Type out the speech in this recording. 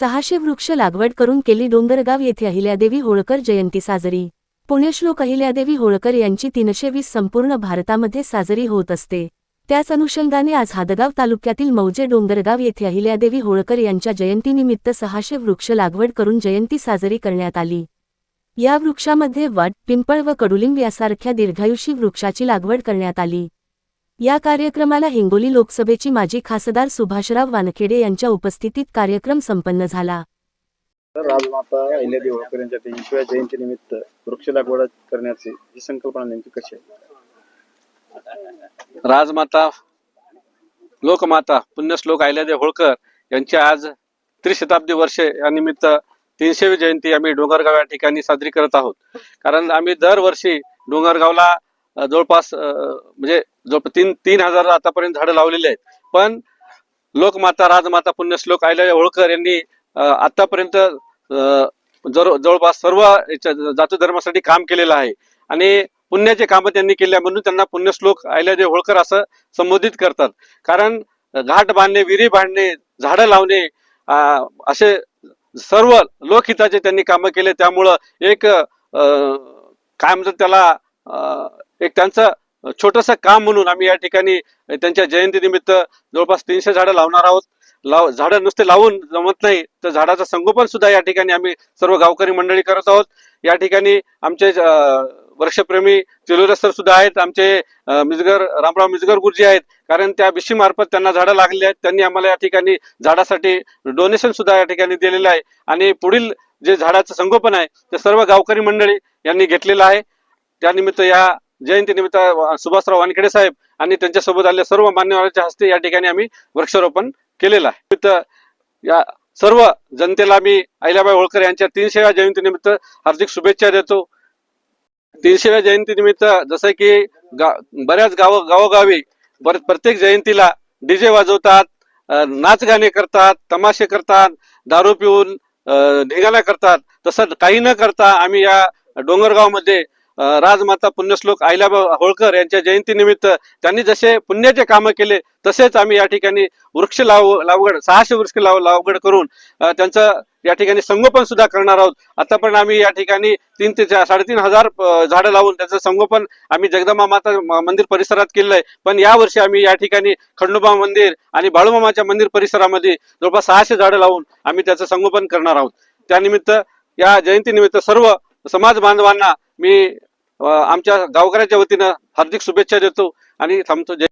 सहाशे वृक्ष लागवड करून केली डोंगरगाव येथे अहिल्यादेवी होळकर जयंती साजरी. पुण्यश्लोक अहिल्यादेवी होळकर यांची तीनशे वीस संपूर्ण भारतामध्ये साजरी होत असते. त्याच अनुषंगाने आज हादगाव तालुक्यातील मौजे डोंगरगाव येथे अहिल्यादेवी होळकर यांच्या जयंतीनिमित्त सहाशे वृक्ष लागवड करून जयंती साजरी करण्यात आली. या वृक्षामध्ये वट पिंपळ व कडुलिंब यासारख्या दीर्घायुषी वृक्षाची लागवड करण्यात आली. या कार्यक्रमाला हिंगोली लोकसभेची माजी खासदार सुभाषराव वानखेडे यांच्या उपस्थितीत कार्यक्रम संपन्न झाला. तर राजमाता अहिल्यादेवी होळकर यांच्या तीनशेव्या जयंतीनिमित्त वृक्ष लागवड करण्याची ही संकल्पना नेमकी कशी आहे? राजमाता लोकमाता पुण्यश्लोक अहिल्यादेवी होळकर यांची आज त्रिशताब्दी वर्ष या निमित्त तीनशेवी जयंती आम्ही डोंगरगाव या ठिकाणी साजरी करत आहोत. कारण आम्ही दरवर्षी डोंगरगावला जवळपास म्हणजे जो तीन तीन हजार आतापर्यंत झाडं लावलेली आहेत. पण लोकमाता राजमाता पुण्यश्लोक आयला होळकर यांनी आतापर्यंत जर जवळपास सर्व याच्या जाती धर्मासाठी काम केलेलं आहे. आणि पुण्याचे कामं त्यांनी केले म्हणून त्यांना पुण्यश्लोक अहिल्यादेवी होळकर असं संबोधित करतात. कारण घाट बांधणे विहिरी बांधणे झाडं लावणे असे सर्व लोकहिताचे त्यांनी कामं केले. त्यामुळं एक काय म्हणतात त्याला एक त्यांचं छोटस काम म्हणून आम्ही या ठिकाणी त्यांच्या जयंतीनिमित्त जवळपास तीनशे झाडं लावणार आहोत. लाव झाडं नुसते लावून जमत नाही तर झाडाचं संगोपन सुद्धा या ठिकाणी आम्ही सर्व गावकरी मंडळी करत आहोत. या ठिकाणी आमचे वर्षप्रेमी चिलोरे सर सुद्धा आहेत आमचे मिजगर रामराव मिजगर गुरुजी आहेत कारण त्या बिशी मार्फत त्यांना झाडं लागली आहेत. त्यांनी आम्हाला या ठिकाणी झाडासाठी डोनेशन सुद्धा या ठिकाणी दिलेलं आहे. आणि पुढील जे झाडाचं संगोपन आहे ते सर्व गावकरी मंडळी यांनी घेतलेलं आहे. त्यानिमित्त या जयंतीनिमित्त सुभाषराव वानखेडे साहेब आणि त्यांच्यासोबत आलेल्या सर्व मान्यवरांच्या हस्ते या ठिकाणी आम्ही वृक्षारोपण केलेलं आहे. या सर्व जनतेला मी अहिल्याबाई होळकर यांच्या तीनशेव्या जयंतीनिमित्त हार्दिक शुभेच्छा देतो. तीनशेव्या जयंतीनिमित्त जसं की गा बऱ्याच गाव गावोगावी बर प्रत्येक जयंतीला डीजे वाजवतात नाच गाणे करतात तमाशे करतात दारू पिऊन अं, करतात. तसं काही न करता आम्ही या डोंगरगावमध्ये राजमाता पुण्यश्लोक आईलाबा होळकर यांच्या जयंतीनिमित्त त्यांनी जसे पुण्याचे कामं केले तसेच आम्ही या ठिकाणी वृक्ष लाव लावगड सहाशे वृक्ष लाव लावगड करून त्यांचं या ठिकाणी संगोपन सुद्धा करणार आहोत. आतापर्यंत आम्ही या ठिकाणी तीन ते साडेतीन हजार झाडं लावून त्याचं संगोपन आम्ही जगदंबा माता मंदिर परिसरात केलेलं आहे पण या वर्षी आम्ही या ठिकाणी खंडोबा मंदिर आणि बाळूमामाच्या मंदिर परिसरामध्ये जवळपास सहाशे झाडं लावून आम्ही त्याचं संगोपन करणार आहोत. त्यानिमित्त या जयंतीनिमित्त सर्व समाज बांधवांना मी आमच्या गावकऱ्याच्या वतीनं हार्दिक शुभेच्छा देतो आणि थांबतो. जय